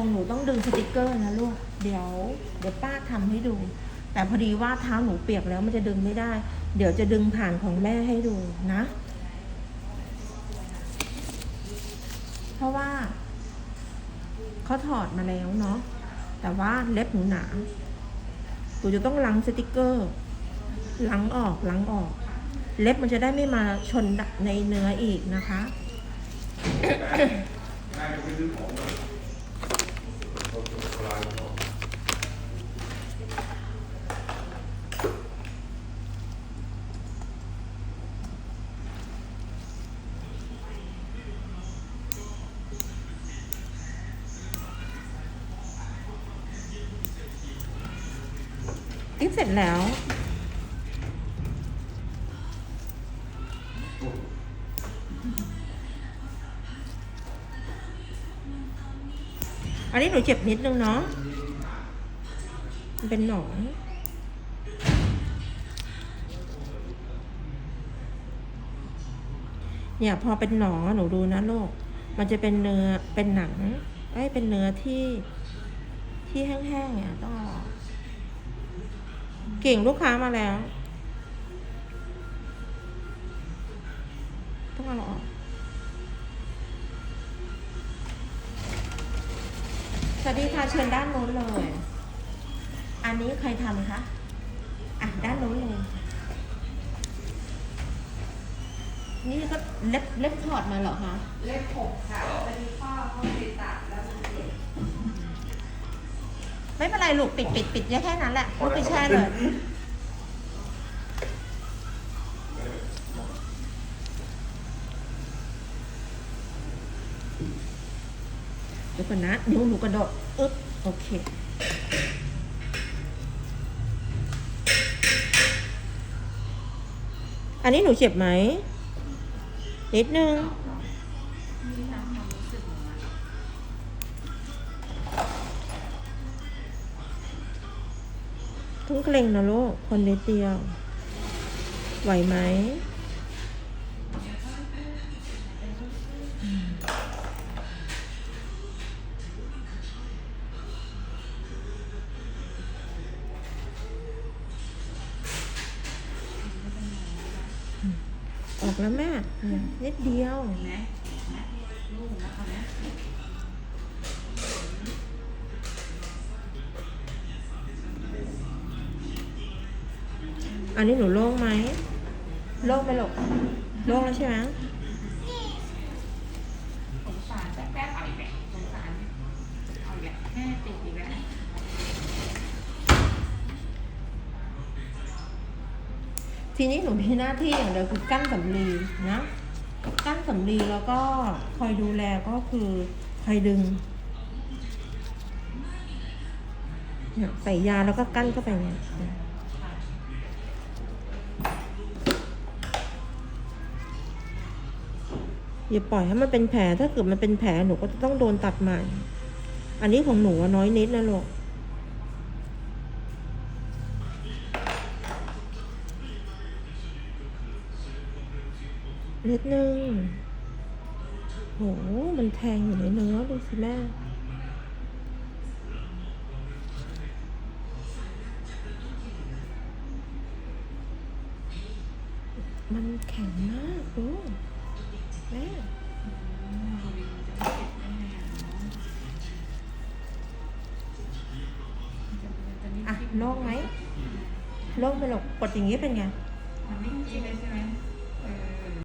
ของหนูต้องดึงสติกเกอร์นะลูก เดี๋ยว เดี๋ยวป้าทำให้ดู แต่พอดีว่าเท้าหนูเปียกแล้วมันจะดึงไม่ได้ เดี๋ยวจะดึงผ่านของแม่ให้ดูนะ เพราะว่าเขาถอดมาแล้วเนาะ แต่ว่าเล็บหนูหนาหนูจะต้องล้างสติกเกอร์ล้างออกล้างออก เล็บมันจะได้ไม่มาชนในเนื้ออีกนะคะ เสร็จแล้ว อันนี้หนูเจ็บนิดนึงเนาะมันเป็นหนองเนี่ยพอเป็นหนองหนูดูนะลูก มันจะเป็นเนื้อเป็นหนังไอ้ยเป็นเนื้อที่ที่แห้งๆเนี่ยต้องออก เก่งลูกค้ามาแล้ว ต้องเอาออกสวัสดีค่ะเชิญด้านโน้นเลย อันนี้ใครทำคะอะด้านโน้นเลย นี่ก็เล็บเล็บถอดมาเหรอคะ เลขหกค่ะ ไม่เป็นไรลูกปิดปิดปิดแค่นั้นแหละลูกไปแช่เลย เดี๋ยวก่อนนะนิ้วหนูกระโดดอึ๊บโอเคอันนี้หนูเจ็บไหมนิดนึง ต้องเกรงนะลูก คนนิดเดียว ไหวไหม ออกแล้วแม่เนี่ยนิดเดียว อันนี้หนูโล่งไหมโล่งไปหรอกโล่งแล้วใช่ไหมสงสารแป๊บแป๊บเอาอีกแล้วสงสารเอาอีกแล้วแม่ติดอีกแล้วทีนี้หนูมีหน้าที่อย่างเดียวคือกั้นสำลีนะกั้นสำลีแล้วก็คอยดูแลก็คือคอยดึงเนี่ยใส่ยาแล้วก็กั้นเข้าไปเนี่ย อย่าปล่อยให้มันเป็นแผลถ้าเกิดมันเป็นแผลหนูก็จะต้องโดนตัดใหม่ อันนี้ของหนูน้อยนิดนะลูกนิดนึงโห มันแทงอยู่ในเนื้อดูสิแม่มันแข็งมากดูแม่อะโล่งไหมโล่งไปหรอกกดอย่างนี้เป็นไง มันไม่จริงเลยใช่ไหม